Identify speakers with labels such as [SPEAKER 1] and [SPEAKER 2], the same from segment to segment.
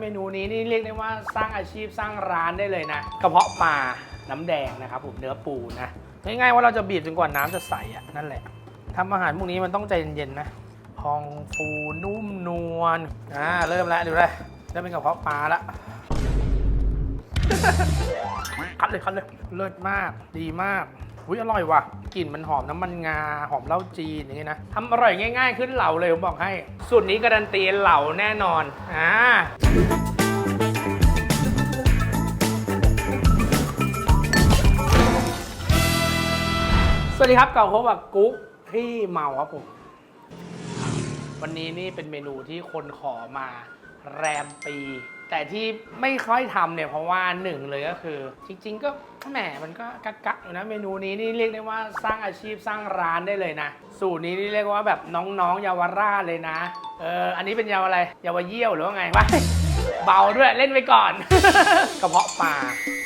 [SPEAKER 1] เมนูนี้นี่เรียกได้ว่าสร้างอาชีพสร้างร้านได้เลยนะกระเพาะปลาน้ำแดงนะครับผมเนื้อปูนะง่ายๆว่าเราจะบีบจนกว่าน้ำจะใสอะนั่นแหละทำอาหารพวกนี้มันต้องใจเย็นๆนะพองฟูนุ่มนวลอ่าเริ่มแล้วดูเลยเริ่มเป็นกระเพาะปลาละคัดเลยคัดเลยเลิศมากดีมาก อุ้ยอร่อยว่ะกลิ่นมันหอมน้ำมันงาหอมเหล้าจีนอย่างเงี้ยนะทำอร่อยง่าย ๆ ขึ้นเหล่าเลยผมบอกให้สูตรนี้การันตีเหล่าแน่นอนอ่าสวัสดีครับเก่าพบกับกุ๊กที่เมาครับผม วันนี้นี่เป็นเมนูที่คนขอมาแรมปี แต่ที่ไม่ค่อยทำเนี่ยเพราะว่าหนึ่งเลยก็คือ จริง ๆ ก็แหมมันก็กักกักอยู่นะเมนูนี้นี่เรียกได้ว่าสร้างอาชีพสร้างร้านได้เลยนะ สูตรนี้นี่เรียกว่าแบบน้องๆเยาวราชเลยนะ เอออันนี้เป็นเยาวอะไรเยาวเยี่ยวหรือว่าไงวะเบาด้วยเล่นไปก่อน กระเพาะปลา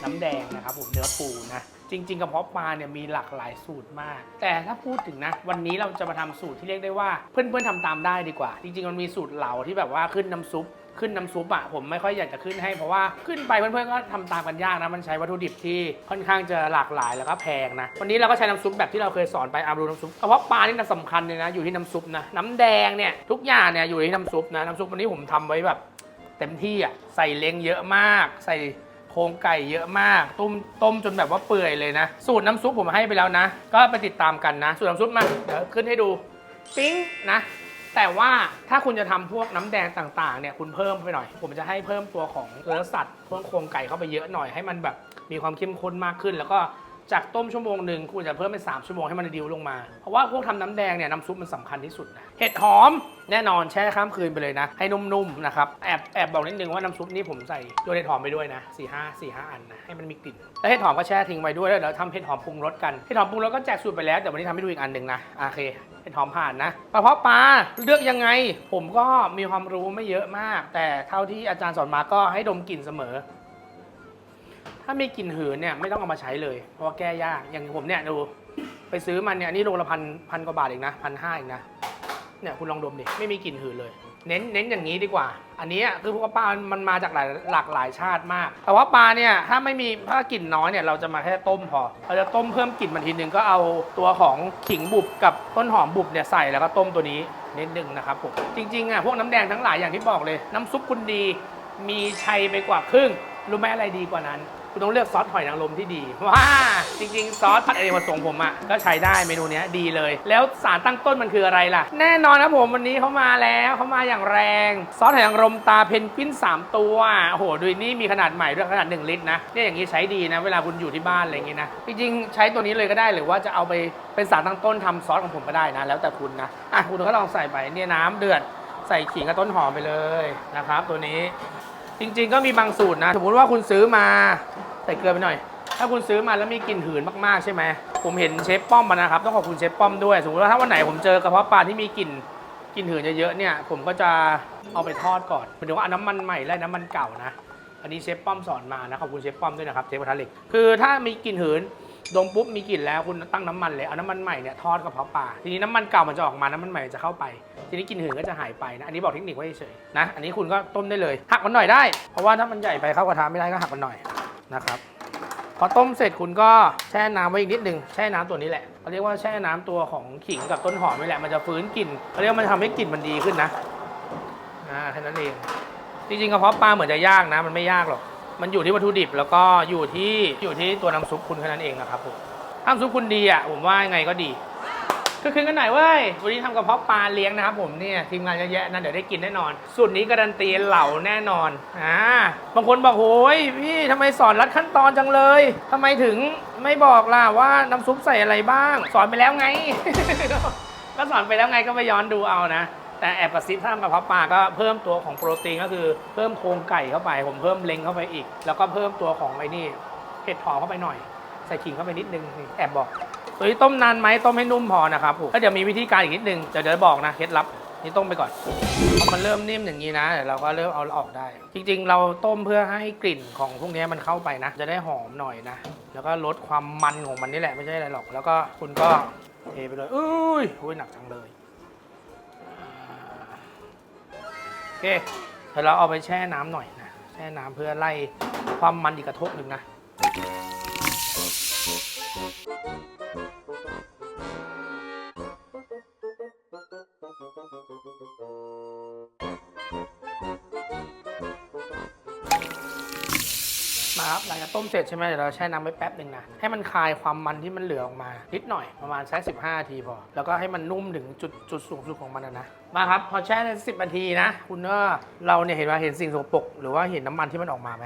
[SPEAKER 1] น้ำแดงนะครับผมเนื้อปูนะจริง ๆกระเพาะปลาเนี่ยมีหลากหลายสูตรมาก แต่ถ้าพูดถึงนะ วันนี้เราจะมาทำสูตรที่เรียกได้ว่าเพื่อนๆทำตามได้ดีกว่า จริง ๆ มันมีสูตรเหล่าที่แบบว่าขึ้นน้ำซุป ขึ้นน้ำซุปอะผมไม่ค่อยอยากจะขึ้นให้เพราะว่าขึ้นไปเพื่อนๆก็ทำตามกันยากนะมันใช้วัตถุดิบที่ค่อนข้างจะหลากหลายแล้วก็แพงนะวันนี้เราก็ใช้น้ำซุปแบบที่เราเคยสอนไปอารูน้ำซุปเพราะปลานี่นะสำคัญเลยนะอยู่ที่น้ำซุปนะน้ำแดงเนี่ยทุกอย่างเนี่ยอยู่ที่น้ำซุปนะน้ำซุปวันนี้ผมทำไว้แบบ เต็มที่อะใส่เล้งเยอะมาก ใส่โครงไก่เยอะมาก ต้มต้มจนแบบว่าเปื่อยเลยนะ สูตรน้ำซุปผมให้ไปแล้วนะ ก็ไปติดตามกันนะ สูตรน้ำซุปมาเดี๋ยวขึ้นให้ดู ปิ้งนะ แต่ว่าถ้าคุณจะทำพวกน้ำแดงต่างๆเนี่ยคุณเพิ่มไปหน่อย ผมจะให้เพิ่มตัวของเนื้อสัตว์พวกโครงไก่เข้าไปเยอะหน่อยให้มันแบบมีความเข้มข้นมากขึ้น แล้วก็ จากต้มชั่วโมงหนึ่งคุณจะเพิ่มเป็น 3 ชั่วโมงให้มันดิวลงมา เพราะว่าพวกทำน้ำแดงเนี่ยน้ำซุปมันสำคัญที่สุดนะเห็ดหอมแน่นอนแช่ข้ามคืนไปเลยนะ ให้นุ่มๆนะครับแอบแอบบอกนิดนึงว่าน้ำซุปนี่ผมใส่โยนเห็ดหอมไปด้วยนะ4ี่ห้าสี่ห้าอันนะให้มันมีกลิ่นแล้วเห็ดหอมก็แช่ทิ้งไว้ด้วยแล้วเดี๋ยวทำเห็ดหอมปรุงรสกันเห็ดหอมปรุงรสก็แจกสูตรไปแล้วแต่วันนี้ทำให้ดูอีกอันหนึ่งนะโอเคเป็นหอมผ่านนะกระเพาะปลาเลือกยังไง ผมก็มีความรู้ไม่เยอะมาก แต่เท่าที่อาจารย์สอนมาก็ให้ดมกลิ่นเสมอ ถ้ามีกลิ่นหืนเนี่ยไม่ต้องเอามาใช้เลย เพราะว่าแก้ยาก อย่างผมเนี่ยดูไปซื้อมันเนี่ยอันนี่โลละพันพันกว่าบาทเองนะพันห้าเองนะเนี่ยคุณลองดมดิไม่มีกลิ่นหืนเลย เน้นเน้นอย่างนี้ดีกว่า อันนี้คือพวกปลามันมาจากหลายหลากหลายชาติมาก แต่ว่าปลาเนี่ยถ้าไม่มีถ้ากลิ่นน้อยเนี่ยเราจะมาแค่ต้มพอเราจะต้มเพิ่มกลิ่นมันทีนึงก็เอาตัวของขิงบุบกับต้นหอมบุบเนี่ยใส่แล้วก็ต้มตัวนี้นิดนึงนะครับผมจริงๆอะพวกน้ำแดงทั้งหลายอย่างที่บอกเลย น้ำซุปคุณดี มีชัยไปกว่าครึ่งรู้ไหมอะไรดีกว่านั้น คุณต้องเลือกซอสหอยนางรมที่ดีว้าจริง ๆ ซอสผัดอเนกประสงค์ผมอะก็ใช้ได้เมนูเนี้ยดีเลย แล้วสารตั้งต้นมันคืออะไรล่ะ แน่นอนครับผมวันนี้เขามาแล้วเขามาอย่างแรง ซอสหอยนางรมตาเพนกวิน 3 ตัวโอ้โหดูนี่มีขนาดใหม่ด้วยขนาด 1 ลิตรนะเนี่ยอย่างนี้ใช้ดีนะ เวลาคุณอยู่ที่บ้านอะไรอย่างงี้นะจริงๆใช้ตัวนี้เลยก็ได้หรือว่าจะเอาไปเป็นสารตั้งต้นทำซอสของผมก็ได้นะ แล้วแต่คุณนะอะคุณก็ลองใส่ไปเนี่ยน้ำเดือดใส่ขิงกับต้นหอมไปเลยนะครับ ตัวนี้ จริงๆก็มีบางสูตรนะ สมมติว่าคุณซื้อมาใส่เกลือไปหน่อย ถ้าคุณซื้อมาแล้วมีกลิ่นหืนมากๆใช่ไหมผมเห็นเชฟป้อมมานะครับ ต้องขอบคุณเชฟป้อมด้วย สมมติว่าถ้าวันไหนผมเจอกระเพาะปลาที่มีกลิ่นกลิ่นหืนเยอะๆเนี่ย ผมก็จะเอาไปทอดก่อนหมายถึงว่าเอาน้ำมันใหม่และน้ำมันเก่านะ อันนี้เชฟป้อมสอนมานะขอบคุณเชฟป้อมด้วยนะครับเชฟกระทะเหล็กคือถ้ามีกลิ่นหืน ดมปุ๊บมีกลิ่นแล้วคุณตั้งน้ำมันเลยเอาน้ำมันใหม่เนี่ยทอดกระเพาะปลาทีนี้น้ำมันเก่ามันจะออกมาน้ำมันใหม่จะเข้าไป ทีนี้กลิ่นหืนก็จะหายไปนะอันนี้บอกเทคนิคไว้เฉยๆนะอันนี้คุณก็ต้มได้เลยหักมันหน่อยได้ เพราะว่าถ้ามันใหญ่ไปเข้ากระทะไม่ได้ก็หักมันหน่อยนะครับพอต้มเสร็จคุณก็แช่น้ำไว้อีกนิดนึงแช่น้ำตัวนี้แหละเขาเรียกว่าแช่น้ำตัวของขิงกับต้นหอมนี่แหละมันจะฟื้นกลิ่นเขาเรียกว่ามันทำให้กลิ่นมันดีขึ้นนะอ่าแค่นั้นเองจริงๆกระเพาะปลาเหมือนจะยากนะ มันไม่ยากหรอก มันอยู่ที่วัตถุดิบแล้วก็อยู่ที่อยู่ที่ตัวน้ำซุปคุณแค่นั้นเองนะครับผมน้ำซุปคุณดีอะผมว่ายังไงก็ดีคือคืนกันหน่อยเว้ย วันนี้ทำกระเพาะปลาเลี้ยงนะครับผมเนี่ยทีมงานเยอะแยะนะเดี๋ยวได้กินแน่นอน สูตรนี้การันตีเหล่าแน่นอน อ่า บางคนบอกโอ้ยพี่ทำไมสอนรัดขั้นตอนจังเลยทำไมถึงไม่บอกล่ะว่าน้ำซุปใส่อะไรบ้าง สอนไปแล้วไง ก็สอนไปแล้วไงก็ไปย้อนดูเอานะ แต่แอบกระซิบถ้าทำกระเพาะปลาก็เพิ่มตัวของโปรตีนก็คือเพิ่มโครงไก่เข้าไป ผมเพิ่มเล้งเข้าไปอีก แล้วก็เพิ่มตัวของไอ้นี่เห็ดหอมเข้าไปหน่อย ใส่ขิงเข้าไปนิดนึงนี่แอบบอกตัวนี้ต้มนานไหมต้มให้นุ่มพอนะครับผมแล้วเดี๋ยวมีวิธีการอีกนิดนึงเดี๋ยวเดี๋ยวบอกนะเคล็ดลับนี่ต้มไปก่อนพอมันเริ่มนิ่มอย่างนี้นะเดี๋ยวเราก็เริ่มเอาออกได้ จริง ๆ เราต้มเพื่อให้กลิ่นของพวกนี้มันเข้าไปนะ จะได้หอมหน่อยนะ แล้วก็ลดความมันของมันนี่แหละไม่ใช่อะไรหรอก แล้วก็คุณก็เทไปเลยอุ้ยอุ้ยหนักจังเลย เคเดี๋ยวเราเอาไปแช่น้ำหน่อยนะ แช่น้ำเพื่อไล่ความมันอีกกระทบหนึ่งนะ ครับหลังจากต้มเสร็จใช่ไหมเดี๋ยวเราแช่น้ำไว้แป๊บหนึ่งนะให้มันคลายความมันที่มันเหลือออกมานิดหน่อยประมาณแค่สิบห้าทีพอ แล้วก็ให้มันนุ่มถึงจุดจุดสูงสุดของมันนะมาครับพอแช่ในสิบนาทีนะ คุณก็เราเนี่ยเห็นว่าเห็นสิ่งสกปรกหรือว่าเห็นน้ำมันที่มันออกมาไหม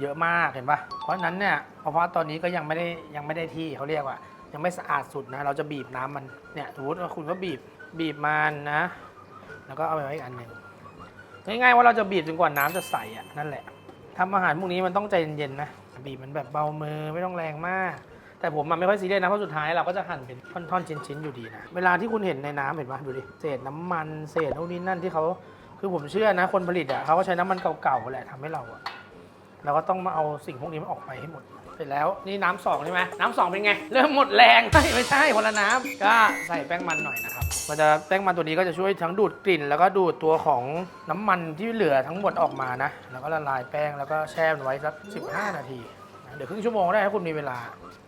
[SPEAKER 1] เยอะมากเห็นปะเพราะนั้นเนี่ยเพราะว่าตอนนี้ก็ยังไม่ได้ยังไม่ได้ที่เขาเรียกว่า ยังไม่สะอาดสุดนะ เราจะบีบน้ำมันเนี่ยสมมติว่าคุณก็บีบบีบมันนะ แล้วก็เอาไปไว้อีกอันหนึ่งง่ายๆว่าเราจะบีบจนกว่าน้ำจะใสอะนั่นแหละ ทำอาหารพวกนี้มันต้องใจเย็นๆนะบีบมันแบบเบามือไม่ต้องแรงมาก แต่ผมมันไม่ค่อยซีเรียสนะเพราะสุดท้ายเราก็จะหั่นเป็นท่อนๆชิ้นๆอยู่ดีนะเวลาที่คุณเห็นในน้ำเห็นปะดูดิเศษน้ำมันเศษนู่นนี่นั่นที่เขาคือผมเชื่อนะ คนผลิตอะเขาก็ใช้น้ำมันเก่าๆแหละทำให้เราอะเราก็ต้องมาเอาสิ่งพวกนี้มันออกไปให้หมด เสร็จแล้วนี่น้ำสองใช่ไหมน้ำสองเป็นไง เริ่มหมดแรงไม่ไม่ใช่คนละน้ำก็ใส่แป้งมันหน่อยนะครับมันจะแป้งมันตัวนี้ก็จะช่วยทั้งดูดกลิ่น แล้วก็ดูดตัวของน้ำมันที่เหลือทั้งหมดออกมานะ แล้วก็ละลายแป้งแล้วก็แช่มันไว้สัก 15 นาที เดี๋ยวครึ่งชั่วโมงได้ถ้าคุณมีเวลา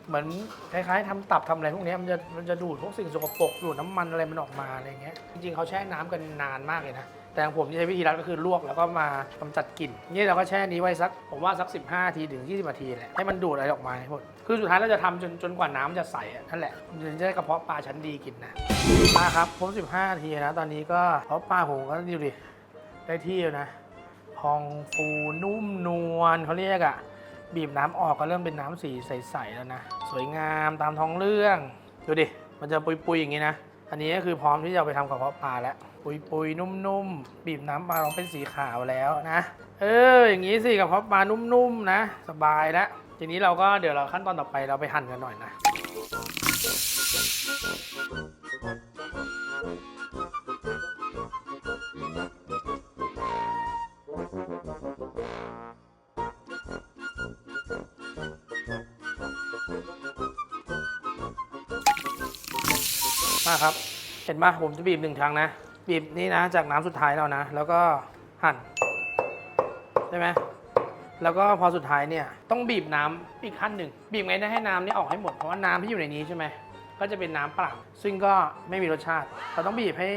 [SPEAKER 1] เหมือนคล้ายๆทำตับทำอะไรพวกนี้มันจะมันจะดูดพวกสิ่งสกปรกดูดน้ำมันอะไรมันออกมาอะไรเงี้ยจริงๆเขาแช่น้ำกันนานมากเลยนะ แต่ของผมที่ใช้วิธีรัดก็คือลวกแล้วก็มากำจัดกลิ่นนี่เราก็แช่นี้ไว้สักผมว่าสัก 15นาทีถึง 20นาทีแหละให้มันดูดอะไรออกมาให้หมดคือสุดท้ายเราจะทำจนจนกว่าน้ำจะใสอะนั่นแหละถึงจะได้กระเพาะปลาชั้นดีกินนะมาครับผม15นาทีนะตอนนี้ก็กระเพาะปลาผมก็ดูดิได้ที่แล้วนะพองฟูนุ่มนวลเขาเรียกอะบีบน้ำออกก็เริ่มเป็นน้ำสีใสๆแล้วนะ สวยงามตามท้องเรื่อง ดูดิ มันจะปุยๆอย่างนี้นะ อันนี้ก็คือพร้อมที่จะไปทำกระเพาะปลาแล้ว ปุยๆนุ่มๆ บีบน้ำปลาลงเป็นสีขาวแล้วนะ เออ อย่างนี้สิกระเพาะปลานุ่มๆนะ สบายแล้วทีนี้เราก็เดี๋ยวเราขั้นตอนต่อไปเราไปหั่นกันหน่อยนะมาครับ เห็นปะผมจะบีบหนึ่งครั้งนะ บีบนี่นะจากน้ำสุดท้ายแล้วนะ แล้วก็หั่นใช่ไหมแล้วก็พอสุดท้ายเนี่ยต้องบีบน้ำอีกขั้นหนึ่งบีบไงได้ให้น้ำนี่ออกให้หมดเพราะว่าน้ำที่อยู่ในนี้ใช่ไหมก็จะเป็นน้ำเปล่าซึ่งก็ไม่มีรสชาติ เราต้องบีบให้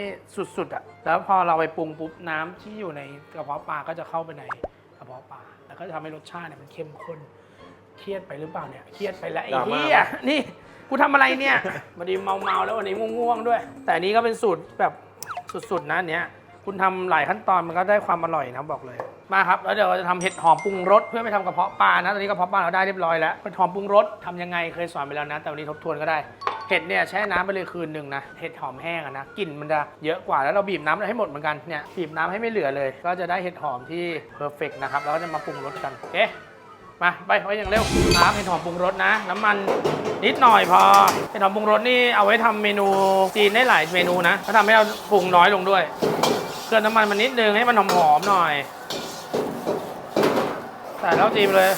[SPEAKER 1] สุดๆอะ่ะแล้วพอเราไปปรุงปุ๊บน้ำที่อยู่ในกระเพาะปลาก็จะเข้าไปในกระเพาะปลาแล้วก็จะทำให้รสชาติเนี่ยมันเข้มข้นเครียดไปหรือเปล่าเนี่ยเครียดไปแล้วไอ้
[SPEAKER 2] ดราม่า
[SPEAKER 1] เหี้ยนี่กูทำอะไรเนี่ยวันนี้เมาๆแล้ววันนี้ง่วงๆด้วย แต่อันนี้ก็เป็นสูตรแบบ สุดๆนะอันเนี้ย คุณทำหลายขั้นตอนมันก็ได้ความอร่อยนะบอกเลย มาครับ แล้วเดี๋ยวเราจะทำเห็ดหอมปรุงรสเพื่อไปทำกระเพาะปลานะ ตอนนี้กระเพาะปลาเราได้เรียบร้อยแล้วเห็ดหอมปรุงรสทำยังไงเคยสอนไปแล้วนะ แต่วันนี้ทบทวนก็ได้ เห็ดเนี่ยแช่น้ำไปเลยคืนหนึ่งนะ เห็ดหอมแห้งอะนะกลิ่นมันจะเยอะกว่าแล้วเราบีบน้ำให้หมดเหมือนกันเนี่ยบีบน้ำให้ไม่เหลือเลย ก็จะได้เห็ดหอมที่เพอร์เฟกนะครับแล้วก็จะมาปรุงรสกันโอเค มาไปไว้อย่างเร็วครับเห็ดหอมปรุงรสนะ น้ำมันนิดหน่อยพอเห็ดหอมปรุงรสนี่เอาไว้ทำเมนูจีนได้หลายเมนูนะก็ทำให้เราปรุงน้อยลงด้วยเกลือน้ำมันมันนิดนึงให้มันหอมๆหน่อยใส่แล้วจีบเลย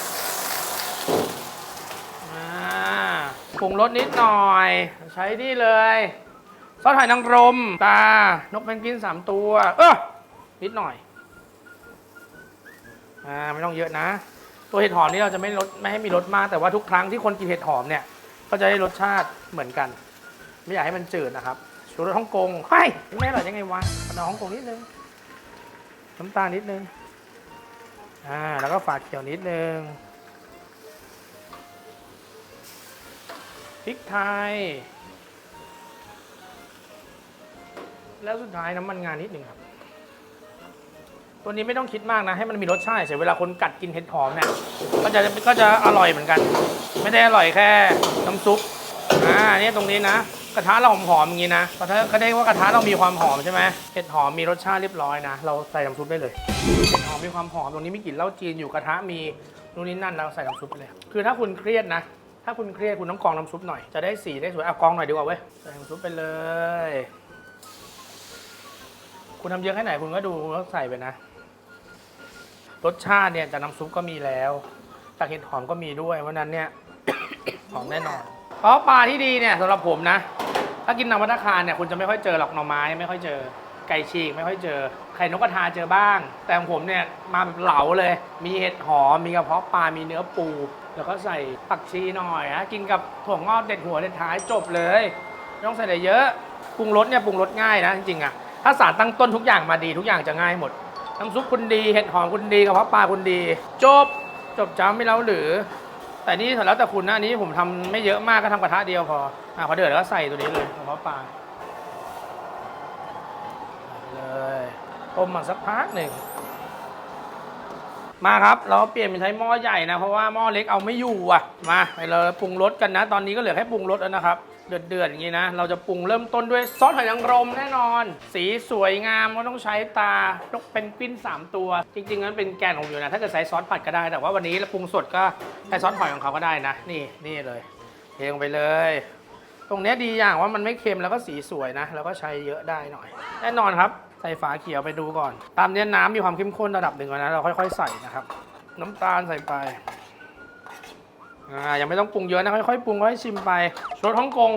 [SPEAKER 1] อ่าปรุงรสนิดหน่อย ใช้นี่เลยซอสหอยนางรมตานกเพนกวินสามตัว เออนิดหน่อยอ่าไม่ต้องเยอะนะ ตัวเห็ดหอมนี่เราจะไม่ลดไม่ให้มีรสมากแต่ว่าทุกครั้งที่คนกินเห็ดหอมเนี่ยก็จะได้รสชาติเหมือนกัน ไม่อยากให้มันจืดนะครับชูรสฮ่องกงเฮ้ยไม่อร่อยยังไงวะกระดองฮ่องกงนิดนึงน้ำตาลนิดนึงอ่าแล้วก็ฝาดเขียวนิดนึงพริกไทย แล้วสุดท้ายน้ำมันงานนิดหนึ่งครับ ตัวนี้ไม่ต้องคิดมากนะ ให้มันมีรสชาติเฉยเวลาคนกัดกินเห็ดหอมเนี่ยก็จะก็จะอร่อยเหมือนกัน ไม่ได้อร่อยแค่น้ำซุปอ่าเนี่ยตรงนี้นะ กระทะเราหอมๆอย่างนี้นะกระทะก็ได้ว่ากระทะเรามีความหอมใช่ไหมเห็ดหอมมีรสชาติเรียบร้อยนะ เราใส่น้ำซุปได้เลยเห็ดหอมมีความหอมตรงนี้มีกลิ่นเหล้าจีนอยู่กระทะมีนู่นนี่นั่นเราใส่น้ำซุปไปเลย คือถ้าคุณเครียดนะถ้าคุณเครียดคุณต้องกรองน้ำซุปหน่อยจะได้สีได้สวยเอากรองหน่อยดีกว่าเว้ยใส่น้ำซุปไปเลย คุณทำเยอะแค่ไหนคุณก็ดูแล้วใส่ไปนะ รสชาติเนี่ยจากน้ำซุปก็มีแล้วจากเห็ดหอมก็มีด้วยเพราะนั้นเนี่ย หอมแน่นอนเพราะปลาที่ดีเนี่ยสำหรับผมนะ ถ้ากินนำวัตคารเนี่ยคุณจะไม่ค่อยเจอหรอกหน่อไม้ไม่ค่อยเจอไก่ฉีกไม่ค่อยเจอไข่นกกระทาเจอบ้าง แต่ของผมเนี่ยมาแบบเหลาเลย มีเห็ดหอมมีกระเพาะปลามีเนื้อปู แล้วก็ใส่ผักชีหน่อยนะกินกับถั่วงอกเด็ดหัวเด็ดท้ายจบเลยไม่ต้องใส่อะไรเยอะปรุงรสเนี่ยปรุงรสง่ายนะจริงๆอะถ้าสารตั้งต้นทุกอย่างมาดีทุกอย่างจะง่ายหมด น้ำซุปคุณดี เห็ดหอมคุณดีกระเพาะปลาคุณดี จบ จบจ้าไม่เล้าหรือ แต่นี่แล้วแต่คุณนะอันนี้ผมทำไม่เยอะมากก็ทำกระทะเดียวพออะพอเดือดแล้วก็ใส่ตัวนี้เลยกระเพาะปลาเลยต้มมาสักพักหนึ่งมาครับ เราเปลี่ยนเป็นใช้หม้อใหญ่นะ เพราะว่าหม้อเล็กเอาไม่อยู่อะ มาไปเราปรุงรสกันนะ ตอนนี้ก็เหลือแค่ปรุงรสแล้วนะครับ เดือดเดือดๆอย่างนี้นะ เราจะปรุงเริ่มต้นด้วยซอสหอยนางรมแน่นอน สีสวยงามก็ต้องใช้ตานกเป็นกวินสามตัว จริงๆนั้นเป็นแกนของอยู่นะ ถ้าเกิดใช้ซอสผัดก็ได้ แต่ว่าวันนี้เราปรุงสดก็ใช้ซอสหอยของเขาก็ได้นะ นี่นี่เลย เทลงไปเลย ตรงเนี้ยดีอย่างว่ามันไม่เค็มแล้วก็สีสวยนะ แล้วก็ใช้เยอะได้หน่อย แน่นอนครับ ใส่ฝาเขียวไปดูก่อน ตามเนี้ยน้ำมีความเข้มข้นระดับหนึ่งก่อนนะ เราค่อย ๆ ใส่นะครับ น้ำตาลใส่ไป อ่ายังไม่ต้องปรุงเยอะนะค่อยๆปรุงค่อยๆชิมไปรสฮ่องกง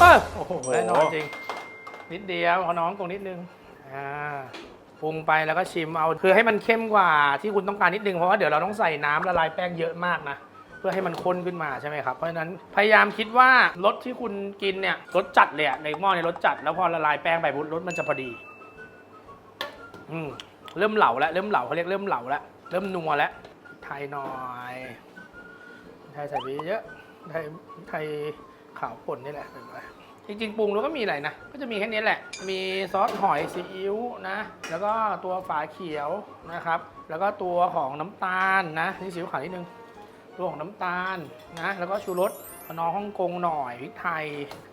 [SPEAKER 1] เออโอ้โหแน่นอนจริง นิดเดียวขอน้องกงนิดนึงอ่าปรุงไปแล้วก็ชิมเอาคือให้มันเข้มกว่าที่คุณต้องการนิดนึงเพราะว่าเดี๋ยวเราต้องใส่น้ำละลายแป้งเยอะมากนะเพื่อให้มันข้นขึ้นมาใช่ไหมครับเพราะฉะนั้นพยายามคิดว่ารสที่คุณกินเนี่ยรสจัดเลยอะในหม้อเนี่ยรสจัดแล้วพอละลายแป้งไปปุ๊บรสมันจะพอดีอืมเริ่มเหลาแล้วเริ่มเหลาเขาเรียกเริ่มเหลาแล้วเริ่มนัวแล้วไทยหน่อย ไทยใส่ไปเยอะไทยไทยขาวป่นนี่แหละใส่ไปจริงๆปรุงแล้วก็มีอะไรนะ ก็จะมีแค่นี้แหละ มีซอสหอยซีอิ๊วนะ แล้วก็ตัวฝาเขียวนะครับ แล้วก็ตัวของน้ำตาลนะนี่ซีอิ๊วขาวนิดนึง ตัวของน้ำตาลนะ แล้วก็ชูรสขนอฮ่องกงหน่อยพริกไทย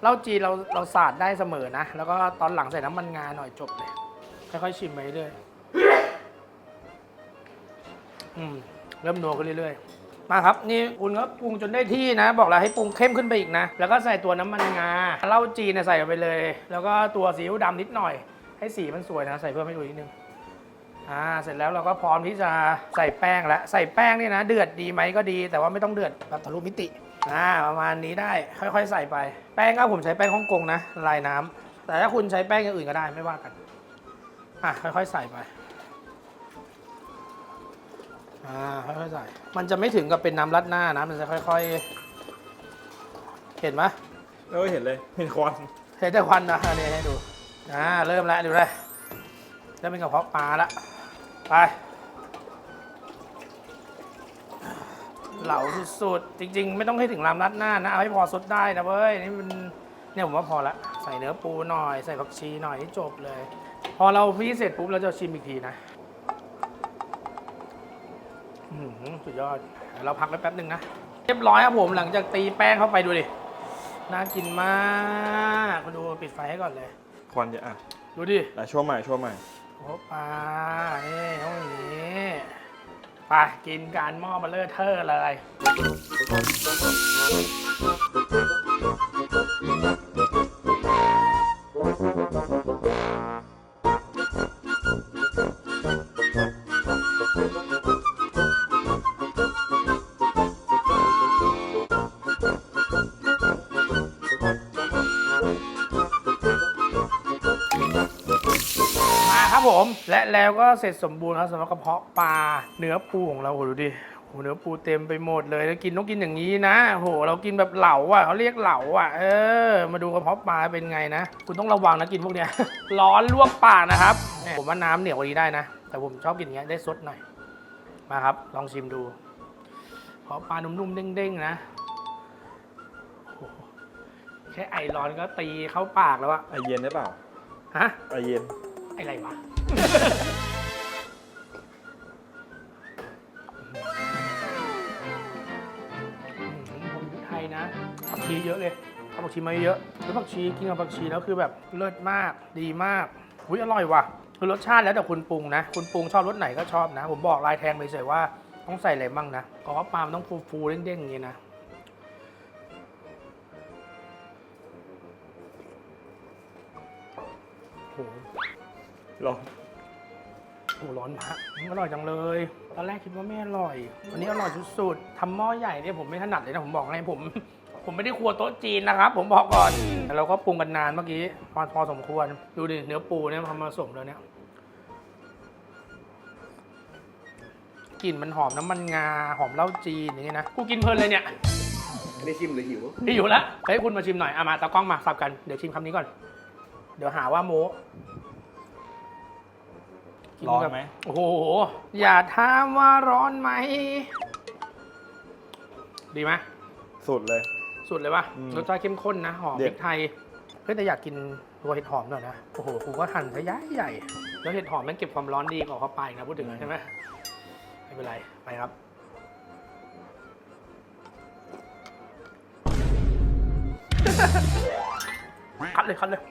[SPEAKER 1] เหล้าจีนเราเราสาดได้เสมอนะ แล้วก็ตอนหลังใส่น้ำมันงาหน่อยจบเลยค่อยๆชิมไปเรื่อยอืมเริ่มนัวขึ้นเรื่อยๆ มาครับนี่คุณก็ปรุงจนได้ที่นะ บอกแล้วให้ปรุงเข้มขึ้นไปอีกนะ แล้วก็ใส่ตัวน้ำมันงาเหล้าจีนนะใส่ลงไปเลย แล้วก็ตัวซีอิ๊วดำนิดหน่อย ให้สีมันสวยนะ ใส่เพิ่มให้ดูนิดนึงอ่าเสร็จแล้วเราก็พร้อมที่จะใส่แป้งแล้วใส่แป้งนี่นะ เดือดดีไหมก็ดี แต่ว่าไม่ต้องเดือดแบบทะลุมิติอ่าประมาณนี้ได้ค่อยๆ ใส่ไป แป้งก็ผมใช้แป้งฮ่องกงนะลายน้ำแต่ถ้าคุณใช้แป้งอย่างอื่นก็ได้ไม่ว่ากันอะค่อยๆ ใส่ไป อ่าค่อยๆใส่ มันจะไม่ถึงกับเป็นน้ำรัดหน้านะ มันจะค่อยๆ เห็นไหม
[SPEAKER 2] แล้วก็เห็นเลยเห็นควัน
[SPEAKER 1] เห็นแต่ควันนะอันนี้ให้ดู อ่า เริ่มแล้วดูเลยเริ่มเป็นกระเพาะปลาละไป เหลาสุดๆ จริง ๆ ไม่ต้องให้ถึงลำรัดหน้านะ เอาให้พอสดได้นะเว้ย นี่มันเนี่ยผมว่าพอละ ใส่เนื้อปูหน่อย ใส่ผักชีหน่อยนี่จบเลย พอเราพี่เสร็จปุ๊บเราจะชิมอีกทีนะ อื้อหือสุดยอดเดี๋ยวเราพักไว้แป๊บหนึ่งนะ เรียบร้อยครับผมหลังจากตีแป้งเข้าไปดูดิ น่ากินมากมาดูปิดไฟให้ก่อนเลย
[SPEAKER 2] ควันเยอะอะ
[SPEAKER 1] ดูดิ
[SPEAKER 2] อะช่วงใหม่ช่วงใหม่
[SPEAKER 1] โอ้ปลานี่ต้องอย่างนี้ไปกินการหม้อเบลเลอร์เทอร์เลยมา และแล้วก็เสร็จสมบูรณ์ครับสำหรับกระเพาะปลาเนื้อปูของเราโหดูดิโหเนื้อปูเต็มไปหมดเลยแล้วกินต้องกินอย่างนี้นะโหเรากินแบบเหลาอะเขาเรียกเหลาอะเออ มาดูกระเพาะปลาเป็นไงนะ คุณต้องระวังนะกินพวกเนี้ย ร้อนลวกปากนะครับเนี่ยผมว่าน้ำเหนียวกว่านี้ได้นะ แต่ผมชอบกินอย่างเงี้ยได้ซดหน่อยมาครับ ลองชิมดูกระเพาะปลานุ่มๆเด้งๆนะโอ้โหแค่ไอร้อนก็ตีเข้าปากแล้วอะ
[SPEAKER 2] ไอเย็นได้เปล่า
[SPEAKER 1] ฮะ
[SPEAKER 2] ไอเย็น
[SPEAKER 1] อะไรวะ ผมพริกไทยนะผักชีเยอะเลยเอาผักชีมาเยอะแล้วผักชีกินกับผักชีแล้วคือแบบเลิศมากดีมากอุ้ยอร่อยว่ะ คือรสชาติแล้วแต่คุณปรุงนะ คุณปรุงชอบรสไหนก็ชอบนะ ผมบอกลายแทงไปเฉยว่าต้องใส่อะไรบ้างนะเพราะว่าปลามนต้องฟูๆเด้งๆอย่างนี้นะโห
[SPEAKER 2] รอ
[SPEAKER 1] โอ้ร้อนมากอร่อยจังเลย ตอนแรกคิดว่าไม่อร่อย วันนี้อร่อยสุดๆทำหม้อใหญ่เนี่ยผมไม่ถนัดเลยนะผมบอกให้ผม ผมไม่ได้ครัวโต๊ะจีนนะครับ ผมบอกก่อนแต่เราก็ปรุงกันนานเมื่อกี้พอพอสมควร ดูดิเนื้อปูเนี่ยทำมาผสมแล้วเนี่ยกลิ่นมันหอมน้ำมันงาหอมเหล้าจีนอย่างนี้นะกูกินเพลินเลยเนี่ย
[SPEAKER 3] อันนี้ชิมหรือหิว
[SPEAKER 1] พี่อยู่แล้วเฮ้ยคุณมาชิมหน่อยเอามาตากล้องมาสับกันเดี๋ยวชิมคำนี้ก่อน เดี๋ยวหาว่าโม้ กิ
[SPEAKER 2] ร้อน
[SPEAKER 1] กับ
[SPEAKER 2] ไหม
[SPEAKER 1] โอ้โห อย่าถามว่าร้อนไหม ดีไหม
[SPEAKER 2] สุดเลย
[SPEAKER 1] สุดเลยปะ
[SPEAKER 2] อืม
[SPEAKER 1] รสชาติเข้มข้นนะ หอม
[SPEAKER 2] เด็
[SPEAKER 1] พ
[SPEAKER 2] ด
[SPEAKER 1] ริกไทย เฮ้ยแต่อยากกินตัวเห็ดหอมหน่อยนะ โอ้โหกูก็หั่นซะใหญ่ใหญ่ แล้วเห็ดหอมมันเก็บความร้อนดีกว่าเข้าไปนะพูดถึงนะใช่ไหมไม่เป็นไร ไปครับ คัดเลยคัดเลย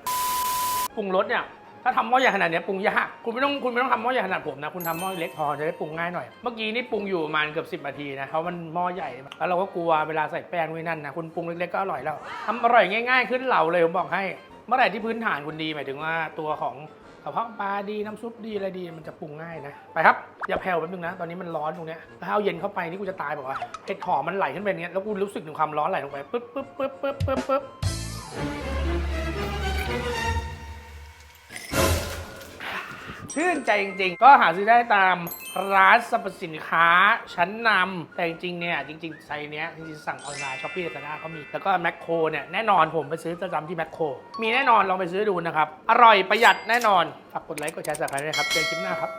[SPEAKER 1] ปรุงรสเนี่ย ถ้าทำหม้อใหญ่ขนาดเนี้ยปรุงยาก คุณไม่ต้องคุณไม่ต้องทำหม้อใหญ่ขนาดผมนะ คุณทำหม้อเล็กพอจะได้ปรุงง่ายหน่อย เมื่อกี้นี่ปรุงอยู่ประมาณเกือบสิบนาทีนะเพราะมันหม้อใหญ่ แล้วเราก็กลัวเวลาใส่แป้งด้วยนั่นนะ คุณปรุงเล็กๆก็อร่อยแล้วทำอร่อยง่าย ๆ ขึ้นเหล่าเลยผมบอกให้ เมื่อไหร่ที่พื้นฐานคุณดีหมายถึงว่าตัวของกระเพาะปลาดีน้ำซุปดีอะไรดีมันจะปรุงง่ายนะ ไปครับ อย่าแผ่วแป๊บนึงนะ ตอนนี้มันร้อนตรงเนี้ยถ้าเอาเย็นเข้าไปนี่กูจะตายบอกว่าเห็ดหอมมันไหลขึ้นไปอย่างเงี้ยแล้วกูรู้สึกถึงความร้อนไหลลงไปปึ๊บปึ๊บปึ๊บปึ๊บปึ๊บปึ๊บ ชื่นใจจริง ๆ ก็หาซื้อได้ตามร้านสรรพสินค้าชั้นนำแต่จริงๆเนี่ยจริงๆไซส์เนี้ยจริงๆสั่งออนไลน์ช้อปปี้ลาซาด้าก็มี แล้วก็แมคโครเนี่ยแน่นอนผมไปซื้อประจำที่แมคโครมีแน่นอนลองไปซื้อดูนะครับ อร่อยประหยัดแน่นอนฝากกดไลค์กดแชร์สับสไครต์ด้วยครับเจอกันคลิปหน้าครับ